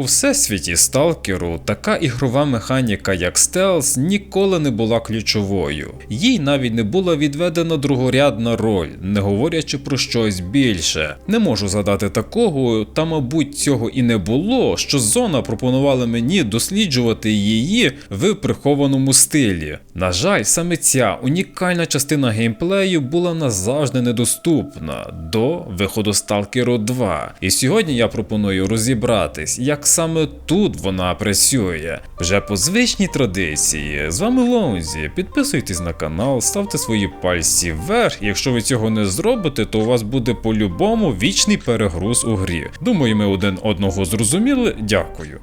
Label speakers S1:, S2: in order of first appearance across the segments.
S1: У всесвіті сталкеру така ігрова механіка, як стелс, ніколи не була ключовою. Їй навіть не була відведена другорядна роль, не говорячи про щось більше. Не можу згадати такого, та мабуть цього і не було, що зона пропонувала мені досліджувати її в прихованому стилі. На жаль, саме ця унікальна частина геймплею була назавжди недоступна до виходу Stalker 2. І сьогодні я пропоную розібратись, як саме тут вона працює. Вже по звичній традиції. З вами Лоунзі. Підписуйтесь на канал, ставте свої пальці вверх. Якщо ви цього не зробите, то у вас буде по-любому вічний перегруз у грі. Думаю, ми один одного зрозуміли. Дякую.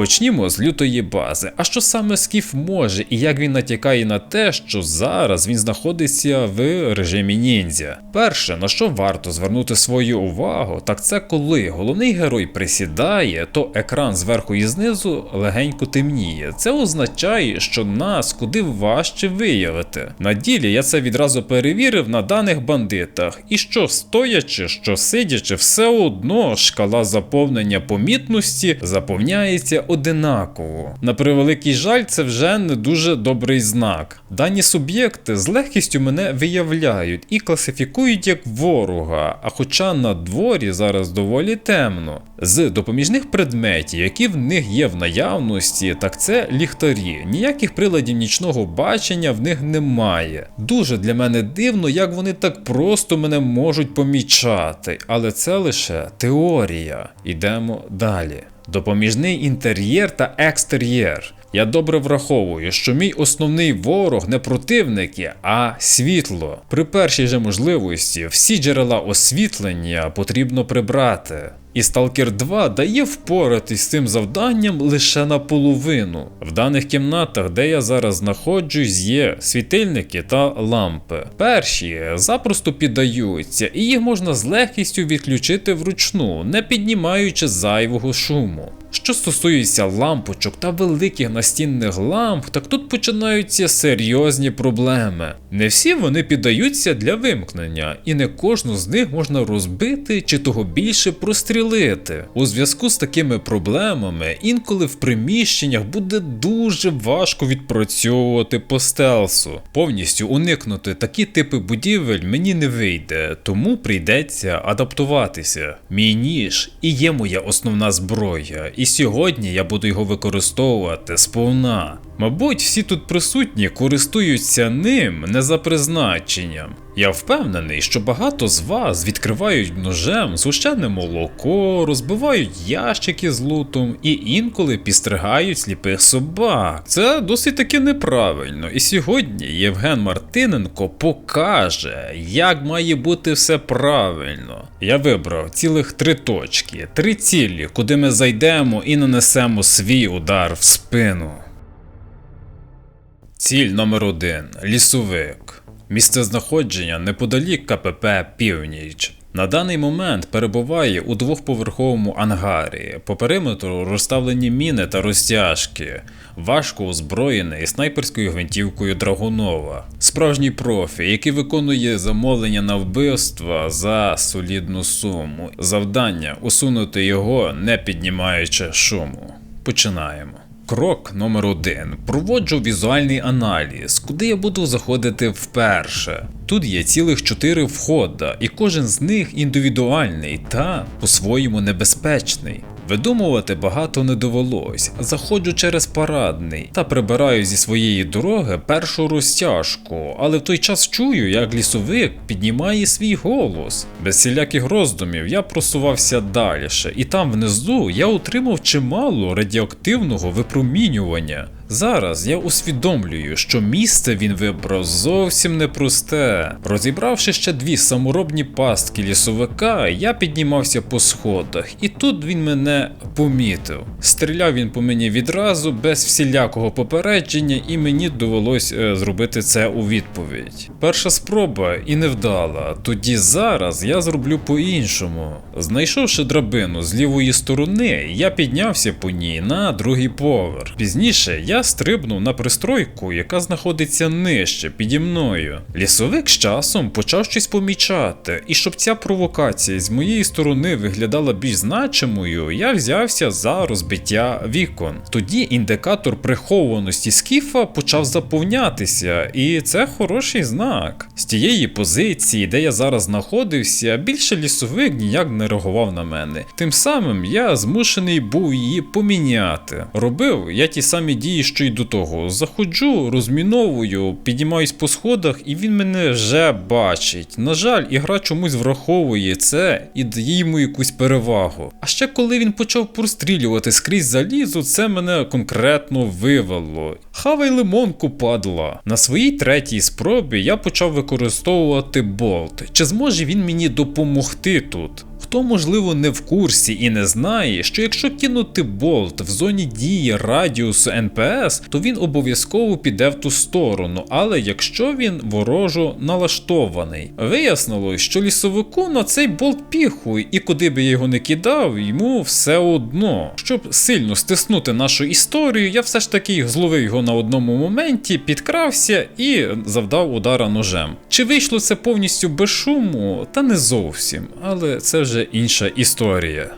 S1: Почнімо з лютої бази. А що саме Скіф може і як він натякає на те, що зараз він знаходиться в режимі ніндзя? Перше, на що варто звернути свою увагу, так це коли головний герой присідає, то екран зверху і знизу легенько темніє. Це означає, що нас куди важче виявити. На ділі я це відразу перевірив на даних бандитах, і що стоячи, що сидячи, все одно шкала заповнення помітності заповняється одинаково. На превеликий жаль, це вже не дуже добрий знак. Дані суб'єкти з легкістю мене виявляють і класифікують як ворога, а хоча на дворі зараз доволі темно. З допоміжних предметів, які в них є в наявності, так це ліхтарі. Ніяких приладів нічного бачення в них немає. Дуже для мене дивно, як вони так просто мене можуть помічати, але це лише теорія. Ідемо далі. Допоміжний інтер'єр та екстер'єр. Я добре враховую, що мій основний ворог не противники, а світло. При першій же можливості всі джерела освітлення потрібно прибрати. І Stalker 2 дає впоратись з цим завданням лише наполовину. В даних кімнатах, де я зараз знаходжусь, є світильники та лампи. Перші запросто піддаються, і їх можна з легкістю відключити вручну, не піднімаючи зайвого шуму. Що стосується лампочок та великих настінних ламп, так тут починаються серйозні проблеми. Не всі вони піддаються для вимкнення, і не кожну з них можна розбити чи того більше прострілити. У зв'язку з такими проблемами інколи в приміщеннях буде дуже важко відпрацьовувати по стелсу. Повністю уникнути такі типи будівель мені не вийде, тому прийдеться адаптуватися. Мій ніж і є моя основна зброя і сьогодні я буду його використовувати сповна. Мабуть, всі тут присутні користуються ним не за призначенням. Я впевнений, що багато з вас відкривають ножем згущене молоко, розбивають ящики з лутом і інколи підстригають сліпих собак. Це досить таки неправильно. І сьогодні Євген Мартиненко покаже, як має бути все правильно. Я вибрав цілих три точки, три цілі, куди ми зайдемо і нанесемо свій удар в спину. Ціль номер один лісовик. Місце знаходження неподалік КПП Північ. На даний момент перебуває у двохповерховому ангарі. По периметру розставлені міни та розтяжки, важко озброєний снайперською гвинтівкою Драгунова. Справжній профі, який виконує замовлення на вбивства за солідну суму. Завдання усунути його, не піднімаючи шуму. Починаємо. Крок номер один. Проводжу візуальний аналіз, куди я буду заходити вперше. Тут є цілих чотири входа, і кожен з них індивідуальний та по-своєму небезпечний. Видумувати багато не довелось. Заходжу через парадний та прибираю зі своєї дороги першу розтяжку, але в той час чую, як лісовик піднімає свій голос. Без всіляких роздумів я просувався далі, і там внизу я отримав чимало радіоактивного випромінювання. Зараз я усвідомлюю, що місце він вибрав зовсім непросте. Розібравши ще дві саморобні пастки лісовика, я піднімався по сходах, і тут він мене помітив. Стріляв він по мені відразу, без всілякого попередження, і мені довелось е, зробити це у відповідь. Перша спроба і не вдала, тоді зараз я зроблю по-іншому. Знайшовши драбину з лівої сторони, я піднявся по ній на другий поверх. Пізніше я стрибнув на пристройку, яка знаходиться нижче, піді мною. Лісовик з часом почав щось помічати, і щоб ця провокація з моєї сторони виглядала більш значимою, я взявся за розбиття вікон. Тоді індикатор прихованості скіфа почав заповнятися, і це хороший знак. З тієї позиції, де я зараз знаходився, більше лісовик ніяк не реагував на мене. Тим самим я змушений був її поміняти. Робив я ті самі дії, що й до того. Заходжу, розміновую, піднімаюсь по сходах, і він мене вже бачить. На жаль, ігра чомусь враховує це і дає йому якусь перевагу. А ще коли він почав прострілювати скрізь залізо, це мене конкретно вивело. Хавай лимонку падла. На своїй третій спробі я почав використовувати болт. Чи зможе він мені допомогти тут? Хто, можливо, не в курсі і не знає, що якщо кинути болт в зоні дії радіусу НПС, то він обов'язково піде в ту сторону, але якщо він ворожо налаштований. Вияснилось, що лісовику на цей болт піхуй, і куди би його не кидав, йому все одно. Щоб сильно стиснути нашу історію, я все ж таки зловив його на одному моменті, підкрався і завдав удара ножем. Чи вийшло це повністю без шуму? Та не зовсім, але це вже інша історія.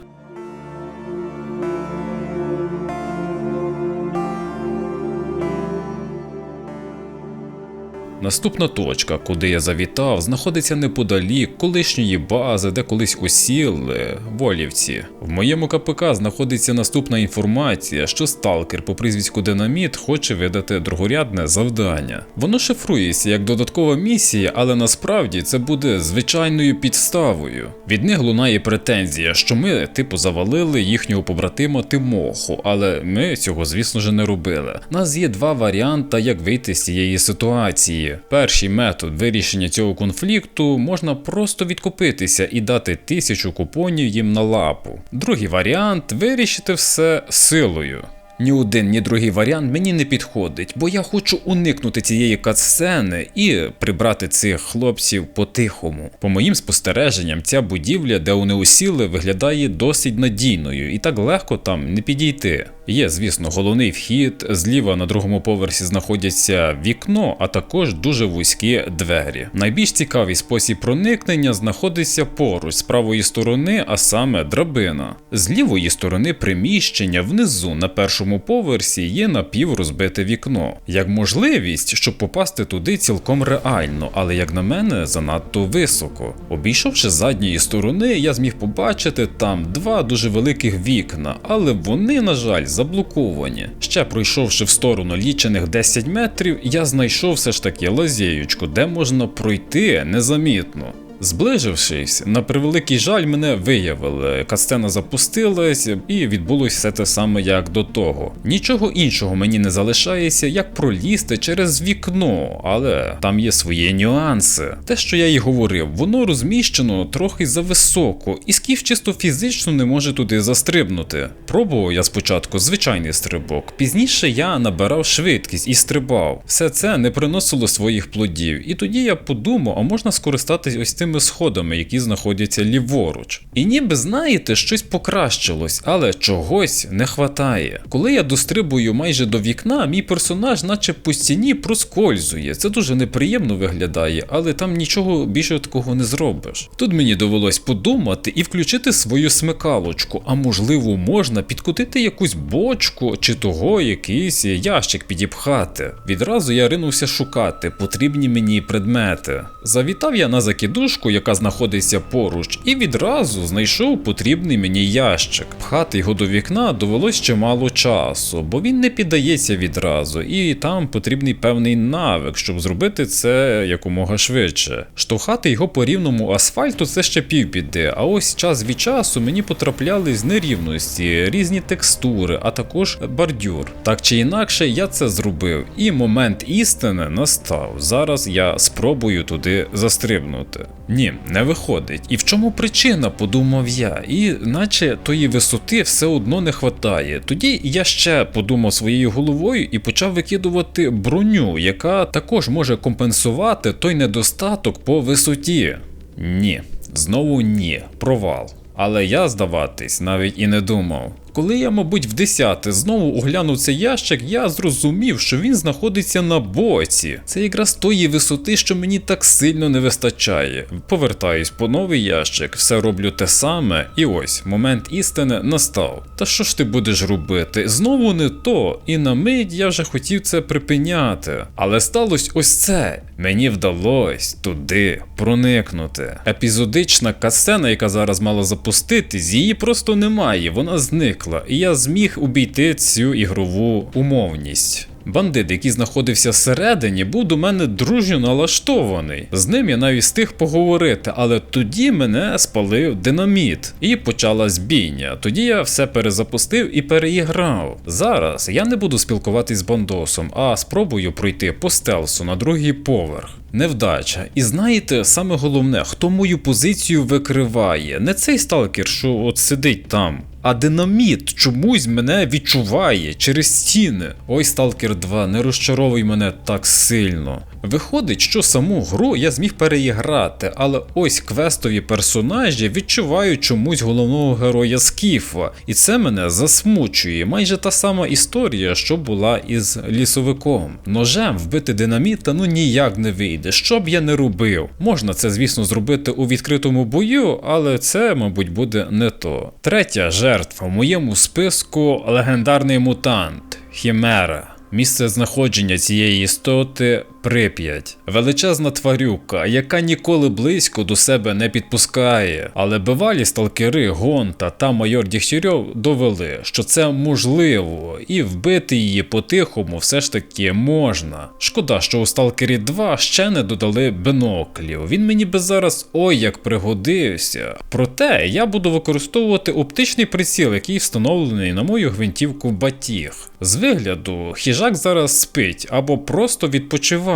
S1: Наступна точка, куди я завітав, знаходиться неподалік колишньої бази, де колись осіли волівці. В моєму КПК знаходиться наступна інформація, що сталкер по прізвиську Динаміт хоче видати другорядне завдання. Воно шифрується як додаткова місія, але насправді це буде звичайною підставою. Від них лунає претензія, що ми, типу, завалили їхнього побратима Тимоху, але ми цього, звісно ж, не робили. У нас є два варіанти, як вийти з цієї ситуації. Перший метод вирішення цього конфлікту можна просто відкупитися і дати тисячу купонів їм на лапу. Другий варіант вирішити все силою. Ні один, ні другий варіант мені не підходить, бо я хочу уникнути цієї катсцени і прибрати цих хлопців по-тихому. По моїм спостереженням, ця будівля, де вони усіли, виглядає досить надійною і так легко там не підійти. Є, звісно, головний вхід, зліва на другому поверсі знаходяться вікно, а також дуже вузькі двері. Найбільш цікавий спосіб проникнення знаходиться поруч з правої сторони, а саме драбина. З лівої сторони приміщення внизу на першому поверсі є напіврозбите вікно. Як можливість, щоб попасти туди цілком реально, але як на мене, занадто високо. Обійшовши з задньої сторони, я зміг побачити там два дуже великих вікна, але вони, на жаль, заблоковані. Ще пройшовши в сторону лічених 10 метрів, я знайшов все ж таки лазєючку, де можна пройти незамітно. Зближившись, на превеликий жаль, мене виявили. Касцена запустилась, і відбулося все те саме, як до того. Нічого іншого мені не залишається, як пролізти через вікно, але там є свої нюанси. Те, що я й говорив, воно розміщено трохи зависоко, і скіф чисто фізично не може туди застрибнути. Пробував я спочатку звичайний стрибок, пізніше я набирав швидкість і стрибав. Все це не приносило своїх плодів, і тоді я подумав, а можна скористатись ось цими сходами, які знаходяться ліворуч. І ніби знаєте, щось покращилось, але чогось не хватає. Коли я дострибую майже до вікна, мій персонаж, наче по стіні, проскользує. Це дуже неприємно виглядає, але там нічого більше такого не зробиш. Тут мені довелось подумати і включити свою смикалочку, а можливо, можна підкотити якусь бочку чи того якийсь ящик підіпхати. Відразу я ринувся шукати потрібні мені предмети. Завітав я на закидушку, яка знаходиться поруч, і відразу знайшов потрібний мені ящик. Пхати його до вікна довелось чимало часу, бо він не піддається відразу, і там потрібний певний навик, щоб зробити це якомога швидше. Штовхати його по рівному асфальту це ще півбіди, а ось час від часу мені потраплялись нерівності, різні текстури, а також бордюр. Так чи інакше, я це зробив, і момент істини настав. Зараз я спробую туди застрибнути. Ні, не виходить. І в чому причина, подумав я, і наче тої висоти все одно не хватає. Тоді я ще подумав своєю головою і почав викидувати броню, яка також може компенсувати той недостаток по висоті. Ні, знову ні, провал. Але я здаватись навіть і не думав. Коли я, мабуть, в десяте знову оглянув цей ящик, я зрозумів, що він знаходиться на боці. Це якраз тої висоти, що мені так сильно не вистачає. Повертаюсь по новий ящик, все роблю те саме, і ось момент істини настав. Та що ж ти будеш робити? Знову не то. І на мить я вже хотів це припиняти. Але сталося ось це. Мені вдалося туди проникнути. Епізодична касцена, яка зараз мала запуститись, її просто немає, вона зникла, і я зміг обійти цю ігрову умовність. Бандит, який знаходився всередині, був до мене дружньо налаштований. З ним я навіть встиг поговорити, але тоді мене спалив динаміт, і почалась бійня. Тоді я все перезапустив і переіграв. Зараз я не буду спілкуватись з бандосом, а спробую пройти по стелсу на другий поверх. Невдача. І знаєте, саме головне, хто мою позицію викриває, не цей сталкер, що от сидить там. А динаміт чомусь мене відчуває через стіни. Ой, Сталкер 2, не розчаровуй мене так сильно. Виходить, що саму гру я зміг переіграти, але ось квестові персонажі відчувають чомусь головного героя Скіфа, і це мене засмучує. Майже та сама історія, що була із лісовиком. Ножем вбити динаміта ну ніяк не вийде. Що б я не робив. Можна це, звісно, зробити у відкритому бою, але це, мабуть, буде не то. Третя жертва в моєму списку легендарний мутант Хімера. Місце знаходження цієї істоти Прип'ять. Величезна тварюка, яка ніколи близько до себе не підпускає. Але бивалі сталкери Гонта та майор Дігтярьов довели, що це можливо, і вбити її по-тихому все ж таки можна. Шкода, що у Сталкері 2 ще не додали биноклів. Він мені би зараз ой як пригодився. Проте я буду використовувати оптичний приціл, який встановлений на мою гвинтівку Батіг. З вигляду, хіжак зараз спить або просто відпочиває.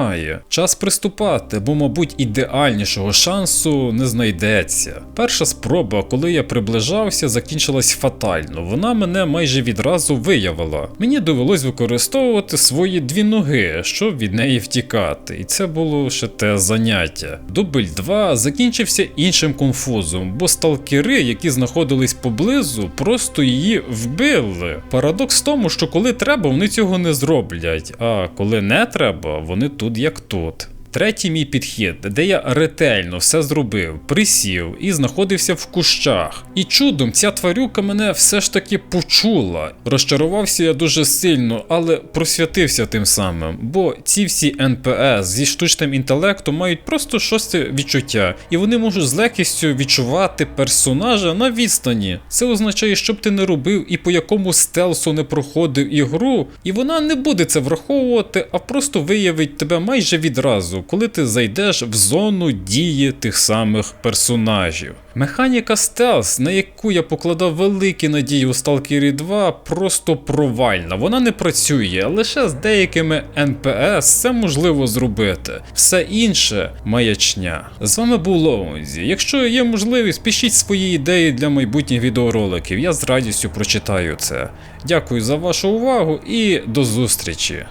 S1: Час приступати, бо, мабуть, ідеальнішого шансу не знайдеться. Перша спроба, коли я приближався, закінчилась фатально. Вона мене майже відразу виявила. Мені довелось використовувати свої дві ноги, щоб від неї втікати. І це було ще те заняття. Дубль 2 закінчився іншим конфузом, бо сталкери, які знаходились поблизу, просто її вбили. Парадокс в тому, що коли треба, вони цього не зроблять, а коли не треба, вони тут як тут. Третій мій підхід, де я ретельно все зробив, присів і знаходився в кущах. І чудом ця тварюка мене все ж таки почула. Розчарувався я дуже сильно, але просвятився тим самим, бо ці всі НПС зі штучним інтелектом мають просто шосте відчуття, і вони можуть з легкістю відчувати персонажа на відстані. Це означає, щоб ти не робив і по якому стелсу не проходив ігру, і вона не буде це враховувати, а просто виявить тебе майже відразу коли ти зайдеш в зону дії тих самих персонажів. Механіка стелс, на яку я покладав великі надії у Stalker 2, просто провальна. Вона не працює, лише з деякими НПС це можливо зробити. Все інше маячня. З вами був Лоунзі. Якщо є можливість, пишіть свої ідеї для майбутніх відеороликів. Я з радістю прочитаю це. Дякую за вашу увагу і до зустрічі!